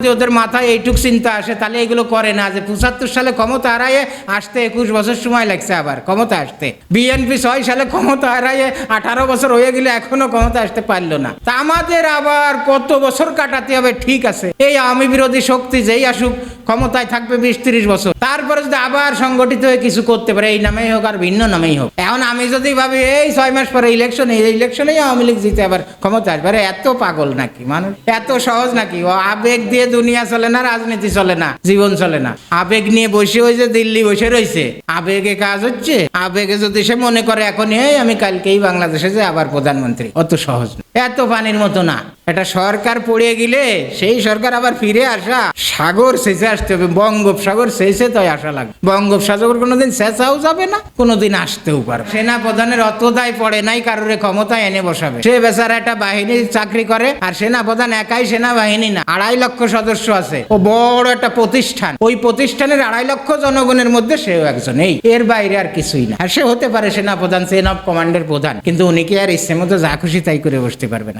যদি ওদের মাথায় এইটুক চিন্তা আসে, তাহলে এগুলো করে না। যে পঁচাত্তর সালে ক্ষমতা হারাইয়ে আসতে একুশ বছর সময় লাগছে আবার, ক্ষমতা আসতে। বিএনপি ছয় সালে ক্ষমতা হারাইয়ে আঠারো বছর হয়ে গেলে এখনও ক্ষমতা আসতে পারল না। তা আমাদের আবার কত বছর কাটাতে হবে, ঠিক আছে। এই আমি বিরোধী শক্তি যেই আসুক ক্ষমতায় থাকবে বিশ তিরিশ বছর। তারপরে যদি আবার সংগঠিত হয়ে কিছু করতে পারে, এই নামেই হোক আর ভিন্ন নামেই হোক। এখন আমি যদি ভাবি, এই ছয় মাস পরে ইলেকশন এই ইলেকশনেই আওয়ামী লীগ জিতে আবার ক্ষমতা আসবে। আরে এত পাগল নাকি মানুষ? এত সহজ নাকি? ও আবেগ দিয়ে দুনিয়া চলে না, রাজনীতি চলে না, জীবন চলে না। আবেগ নিয়ে বসে হয়েছে দিল্লি বসে রয়েছে। আবেগে কাজ হচ্ছে। আবেগে যদি সে মনে করে, এখন এই আমি কালকেই বাংলাদেশে যে আবার প্রধানমন্ত্রী। অত সহজ না। এত পানির মতো না। এটা সরকার পড়ে গেলে সেই সরকার আবার ফিরে আসা। সাগর শেষে আসতে হবে, বঙ্গোপসাগর শেষে তো আসা লাগবে। বঙ্গোপসাগর কোনোদিন শেষাও যাবে না, কোনোদিন আসতেও পারবে সেনা প্রধানের অত দায় পড়ে নাই, কারোর ক্ষমতায় এনে বসাবে। সে বেচারা একটা বাহিনীর চাকরি করে, আর সেনা প্রধান একাই সেনাবাহিনী না, আড়াই লক্ষ সদস্য আছে। ও বড় একটা প্রতিষ্ঠান। ওই প্রতিষ্ঠানের আড়াই লক্ষ জনগণের মধ্যে সেও একজন, এই। এর বাইরে আর কিছুই না। আর সে হতে পারে সেনা প্রধান সেন অফ কমান্ডের প্রধান। কিন্তু উনি কি আর ইচ্ছে মতো যা খুশি তাই করে বসতে পারবে না